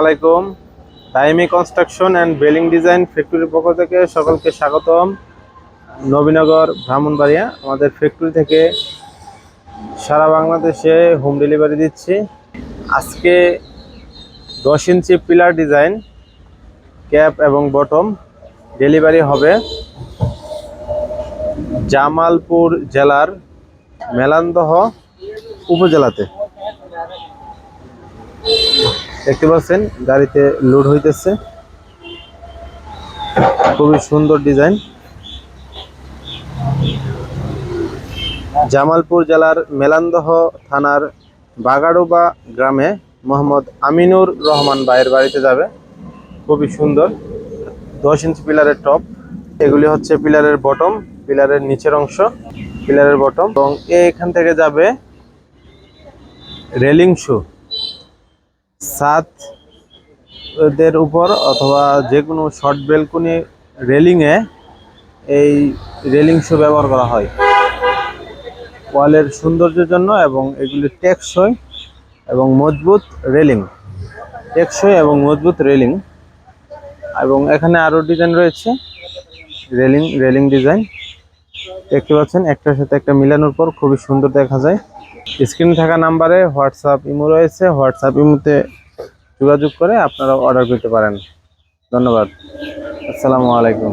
আলাইকুম টাইমি construction and belling design ফ্যাক্টরির পক্ষ থেকে সকলকে স্বাগতম। নবীনগর, ব্রাহ্মণবাড়িয়া, আমাদের ফ্যাক্টরি থেকে সারা বাংলাদেশে হোম ডেলিভারি দিচ্ছি। আজকে দশ ইঞ্চি পিলার ডিজাইন, ক্যাপ এবং বটম ডেলিভারি হবে জামালপুর জেলার মেলান্দহ উপজেলাতে। দেখতে পাচ্ছেন, গাড়িতে লোড হইতেছে। খুবই সুন্দর ডিজাইন জামালপুর জেলার মেলান্দহ থানার বাগাডোবা গ্রামে মোহাম্মদ আমিনুর রহমান ভাইয়ের বাড়িতে যাবে। খুবই সুন্দর। দশ ইঞ্চি পিলারের টপ এগুলি হচ্ছে পিলারের বটম পিলারের নিচের অংশ, পিলারের বটম এবং এখান থেকে যাবে রেলিং শু এদের উপর অথবা যে কোনো শর্ট বেলকুনি রেলিংয়ে এই রেলিং শো ব্যবহার করা হয়। ওয়ালের সৌন্দর্যের জন্য এবং এগুলি টেকসই এবং মজবুত রেলিং। টেকসই এবং মজবুত রেলিং। এবং এখানে আরও ডিজাইন রয়েছে। Railing railing design. দেখতে পাচ্ছেন, একটার সাথে একটা মিলানোর পর খুবই সুন্দর দেখা যায়। স্ক্রিনে থাকা নাম্বারে হোয়াটসঅ্যাপ ইমো রয়েছে, হোয়াটসঅ্যাপ ইমোতে যোগাযোগ করে আপনারা অর্ডার করতে পারেন। ধন্যবাদ। আসসালামু আলাইকুম।